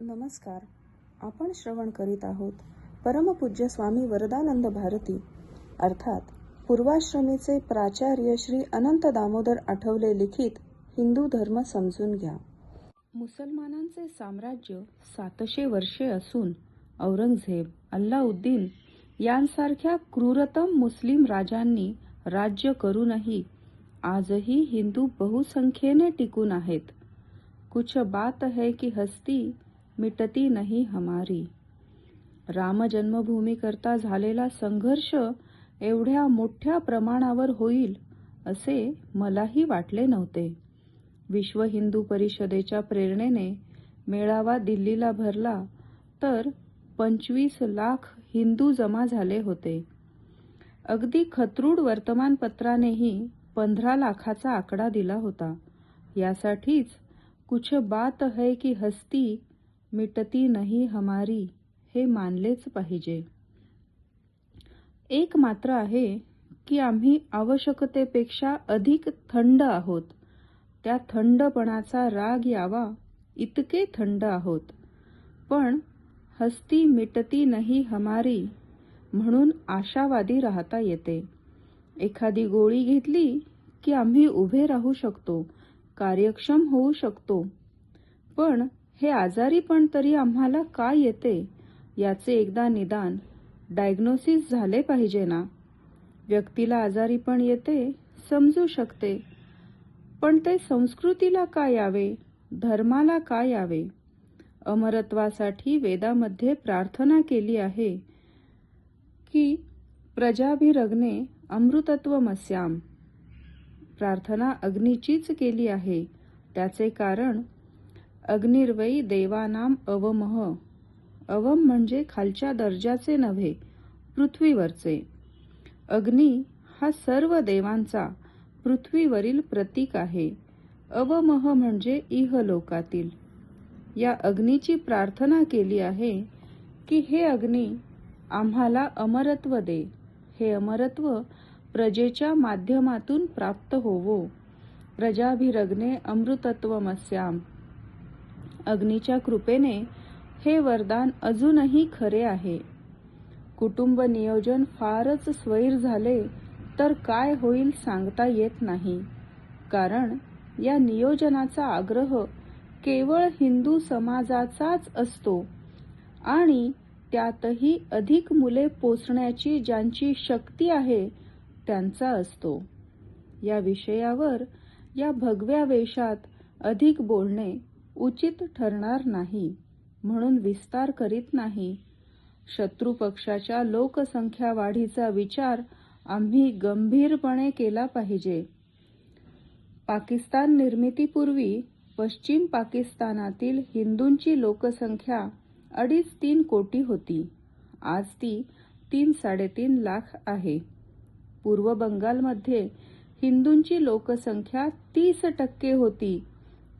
नमस्कार. आपण श्रवण करीत आहोत परमपूज्य स्वामी वरदानंद भारती. अर्थात पूर्वाश्रमीचे प्राचार्य श्री अनंत दामोदर आठवले लिखित हिंदू धर्म समजून घ्या. मुसलमानांचे साम्राज्य सातशे वर्षे असून औरंगझेब अल्लाउद्दीन यांसारख्या क्रूरतम मुस्लिम राजांनी राज्य करूनही आजही हिंदू बहुसंख्येने टिकून आहेत. कुछ बात है की हस्ती मिटती नाही हमारी. राम जन्मभूमी करता झालेला संघर्ष एवढ्या मोठ्या प्रमाणावर होईल असे मलाही वाटले नव्हते. विश्व हिंदू परिषदेच्या प्रेरणेने मेळावा दिल्लीला भरला तर पंचवीस लाख हिंदू जमा झाले होते. अगदी खत्रूड वर्तमानपत्रानेही पंधरा लाखाचा आकडा दिला होता. यासाठीच कुछ बात है की हस्ती मिटती नाही हमारी हे मानलेच पाहिजे. एक मात्र आहे की आम्ही आवश्यकतेपेक्षा अधिक थंड आहोत. त्या थंडपणाचा राग यावा इतके थंड आहोत. पण हस्ती मिटती नाही हमारी म्हणून आशावादी राहता येते. एखादी गोळी घेतली की आम्ही उभे राहू शकतो कार्यक्षम होऊ शकतो. पण हे आजारी पण तरी आम्हाला का येते? याचे एकदा निदान डायग्नोसिस झाले पाहिजे ना? व्यक्तीला आजारी पण येते समजू शकते. पण ते संस्कृतीला का यावे? धर्माला का यावे? अमरत्वासाठी वेदामध्ये प्रार्थना केली आहे की प्रजाभिरग्ने अमृतत्वमस्याम. प्रार्थना अग्नीचीच केली आहे. त्याचे कारण अग्निर्वै देवानाम अवमह। अवम म्हणजे खालच्या दर्जाचे नव्हे पृथ्वीवरचे. अग्नी हा सर्व देवांचा पृथ्वीवरील प्रतीक आहे. अवमह म्हणजे इहलोकातील या अग्नीची प्रार्थना केली आहे की हे अग्नी आम्हाला अमरत्व दे. हे अमरत्व प्रजेच्या माध्यमातून प्राप्त होवो. प्रजाभिरग्ने अमृतत्वमस्याम. अग्नीच्या कृपेने हे वरदान अजूनही खरे आहे. कुटुंब नियोजन फारच स्वैर झाले तर काय होईल सांगता येत नाही. कारण या नियोजनाचा आग्रह केवळ हिंदू समाजाचाच असतो आणि त्यातही अधिक मुले पोचण्याची ज्यांची शक्ती आहे त्यांचा असतो. या विषयावर या भगव्या वेशात अधिक बोलणे उचित ठरणार नाही म्हणून विस्तार करीत नाही. शत्रू पक्षाच्या लोकसंख्या वाढीचा विचार आम्ही गंभीरपणे केला पाहिजे. पाकिस्तान निर्मितीपूर्वी पश्चिम पाकिस्तानातील हिंदूंची लोकसंख्या अडीच तीन कोटी होती. आज ती तीन साडेतीन लाख आहे. पूर्व बंगालमध्ये हिंदूंची लोकसंख्या तीस टक्के होती.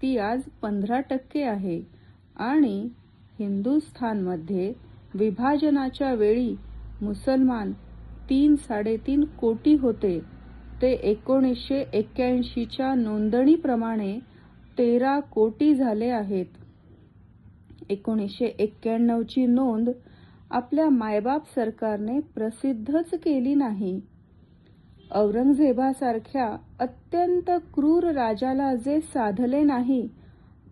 ती आज पंधरा टक्के आहे. आणि हिंदुस्थानमध्ये विभाजनाच्या वेळी मुसलमान तीन साडेतीन कोटी होते. ते एकोणीसशे एक्क्याऐंशीच्या नोंदणीप्रमाणे तेरा कोटी झाले आहेत. एकोणीसशे एक्क्याण्णवची नोंद आपल्या मायबाप सरकारने प्रसिद्धच केली नाही. औरंगजेबासारख्या अत्यंत क्रूर राजाला जे साधले नाही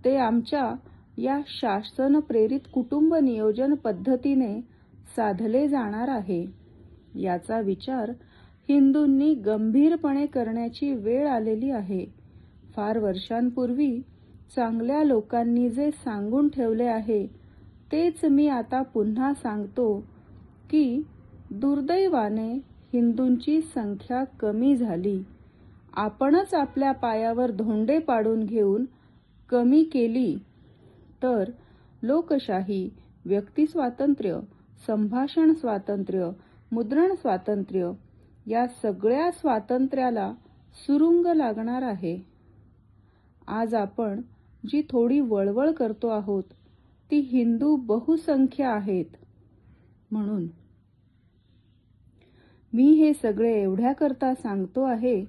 ते आमच्या या शासन प्रेरित कुटुंब नियोजन पद्धतीने साधले जाणार आहे. याचा विचार हिंदूंनी गंभीरपणे करण्याची वेळ आलेली आहे. फार वर्षांपूर्वी चांगल्या लोकांनी जे सांगून ठेवले आहे तेच मी आता पुन्हा सांगतो की दुर्दैवाने हिंदूंची संख्या कमी झाली. आपणच आपल्या पायावर धोंडे पाडून घेऊन कमी केली. तर लोकशाही व्यक्ती स्वातंत्र्य संभाषण स्वातंत्र्य मुद्रण स्वातंत्र्य या सगळ्या स्वातंत्र्याला सुरुंग लागणार आहे. आज आपण जी थोडी वळवळ करतो आहोत ती हिंदू बहुसंख्य आहेत. म्हणून मी हे सगळे एवढ्या करता सांगतो आहे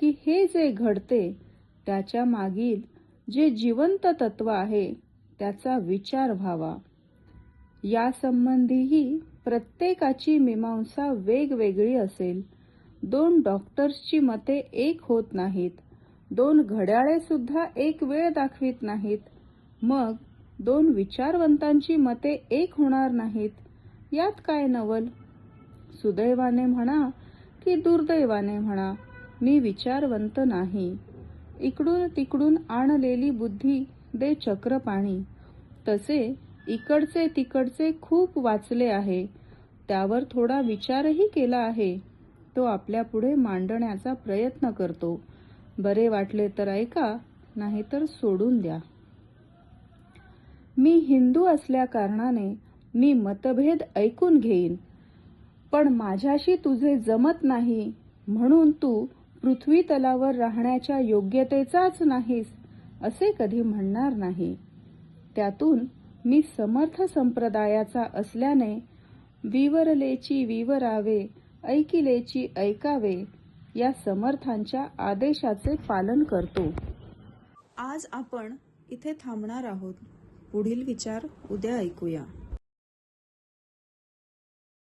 की हे जे घडते त्याच्या मागील जे जिवंत तत्व आहे त्याचा विचार व्हावा. यासंबंधीही प्रत्येकाची मीमांसा वेगवेगळी असेल. दोन डॉक्टर्सची मते एक होत नाहीत. दोन घड्याळे सुद्धा एक वेळ दाखवित नाहीत. मग दोन विचारवंतांची मते एक होणार नाहीत. यात काय नवल? सुदैवाने म्हणा की दुर्दैवाने म्हणा मी विचारवंत नाही. इकडून तिकडून आणलेली बुद्धी दे चक्रपाणी. तसे इकडचे तिकडचे खूप वाचले आहे. त्यावर थोडा विचारही केला आहे. तो आपल्या पुढे मांडण्याचा प्रयत्न करतो. बरे वाटले तर ऐका नाहीतर सोडून द्या. मी हिंदू असल्या कारणाने मी मतभेद ऐकून घेईन. पण माझ्याशी तुझे जमत नाही म्हणून तू पृथ्वी तलावर राहण्याच्या योग्यतेचाच नाहीस असे कधी म्हणणार नाही. त्यातून मी समर्थ संप्रदायाचा असल्याने विवरलेची विवरावे ऐकिलेची ऐकावे या समर्थांच्या आदेशाचे पालन करतो. आज आपण इथे थांबणार आहोत. पुढील विचार उद्या ऐकूया.